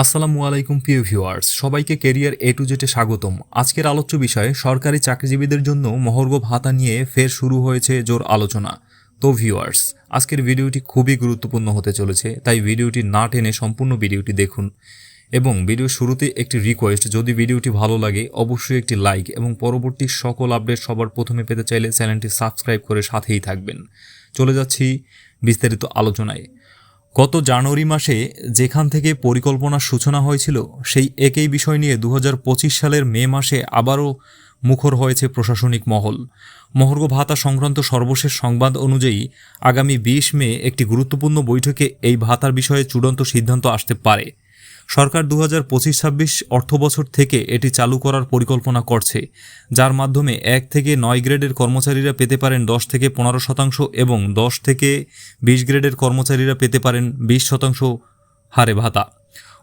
আসসালামু আলাইকুম, প্রিয় ভিউয়ার্স। সবাইকে কেরিয়ার এ টু জেটে স্বাগতম। আজকের আলোচ্য বিষয়ে, সরকারি চাকরিজীবীদের জন্য মহর্গ ভাতা নিয়ে ফের শুরু হয়েছে জোর আলোচনা। তো ভিউয়ার্স, আজকের ভিডিওটি খুবই গুরুত্বপূর্ণ হতে চলেছে, তাই ভিডিওটি না টেনে সম্পূর্ণ ভিডিওটি দেখুন। এবং ভিডিও শুরুতে একটি রিকোয়েস্ট যদি ভিডিওটি ভালো লাগে, অবশ্যই একটি লাইক এবং পরবর্তী সকল আপডেট সবার প্রথমে পেতে চাইলে চ্যানেলটি সাবস্ক্রাইব করে সাথেই থাকবেন। চলে যাচ্ছি বিস্তারিত আলোচনায়। গত জানুয়ারি মাসে যেখান থেকে পরিকল্পনার সূচনা হয়েছিল, সেই একই বিষয় নিয়ে দু হাজার পঁচিশ সালের মে মাসে আবারও মুখর হয়েছে প্রশাসনিক মহল। মহর্গ ভাতা সংক্রান্ত সর্বশেষ সংবাদ অনুযায়ী, আগামী বিশ মে একটি গুরুত্বপূর্ণ বৈঠকে এই ভাতার বিষয়ে চূড়ান্ত সিদ্ধান্ত আসতে পারে। সরকার দু হাজার পঁচিশ ছাব্বিশ অর্থবছর থেকে এটি চালু করার পরিকল্পনা করছে, যার মাধ্যমে এক থেকে নয় গ্রেডের কর্মচারীরা পেতে পারেন দশ থেকে পনেরো শতাংশ এবং দশ থেকে বিশ গ্রেডের কর্মচারীরা পেতে পারেন বিশ শতাংশ হারে ভাতা।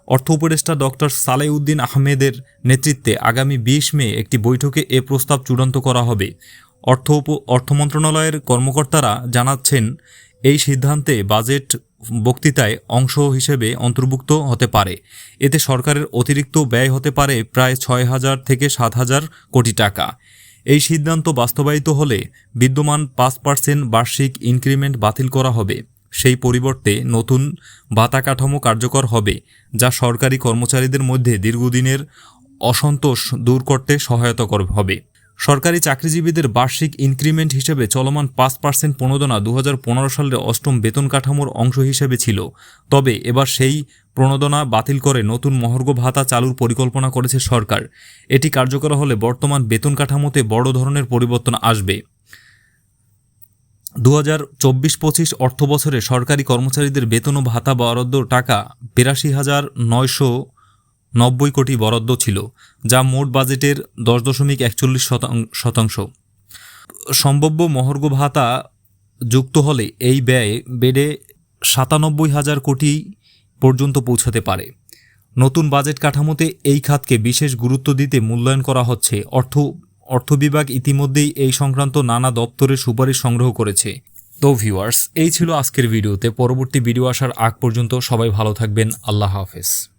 অর্থ উপদেষ্টা ডক্টর সালেউদ্দিন আহমেদের নেতৃত্বে আগামী বিশ মে একটি বৈঠকে এ প্রস্তাব চূড়ান্ত করা হবে। অর্থ অর্থ মন্ত্রণালয়ের কর্মকর্তারা জানাচ্ছেন, এই সিদ্ধান্তে বাজেট বক্তৃতায় অংশ হিসেবে অন্তর্ভুক্ত হতে পারে। এতে সরকারের অতিরিক্ত ব্যয় হতে পারে প্রায় ছয় হাজার থেকে সাত হাজার কোটি টাকা। এই সিদ্ধান্ত বাস্তবায়িত হলে বিদ্যমান পাঁচ পার্সেন্ট বার্ষিক ইনক্রিমেন্ট বাতিল করা হবে। সেই পরিবর্তে নতুন ভাতা কাঠামো কার্যকর হবে, যা সরকারি কর্মচারীদের মধ্যে দীর্ঘদিনের অসন্তোষ দূর করতে সহায়তা হবে। সরকারি চাকরিজীবীদের বার্ষিক ইনক্রিমেন্ট হিসেবে চলমান পাঁচ পার্সেন্ট প্রণোদনা দু সালের অষ্টম বেতন কাঠামোর অংশ হিসেবে ছিল। তবে এবার সেই প্রণোদনা বাতিল করে নতুন মহর্ঘ ভাতা চালুর পরিকল্পনা করেছে সরকার। এটি কার্যকর হলে বর্তমান বেতন কাঠামোতে বড় ধরনের পরিবর্তন আসবে। দু হাজার চব্বিশ পঁচিশ অর্থ বছরে সরকারি কর্মচারীদের বেতন ও ভাতা বরাদ্দ টাকা বিরাশি হাজার নয়শো নব্বই কোটি বরাদ্দ ছিল, যা মোট বাজেটের দশ দশমিক একচল্লিশ শতাং- শতাংশ। সম্ভাব্য মহর্ঘ ভাতা যুক্ত হলে এই ব্যয় বেড়ে সাতানব্বই হাজার কোটি পর্যন্ত পৌঁছাতে পারে। নতুন বাজেট কাঠামোতে এই খাতকে বিশেষ গুরুত্ব দিতে মূল্যায়ন করা হচ্ছে। অর্থ অর্থ বিভাগ ইতিমধ্যেই এই সংক্রান্ত নানা দপ্তরের সুপারিশ সংগ্রহ করেছে। তো ভিউয়ার্স, এই ছিল আজকের ভিডিওতে। পরবর্তী ভিডিও আসার আগ পর্যন্ত সবাই ভালো থাকবেন। আল্লাহ হাফেজ।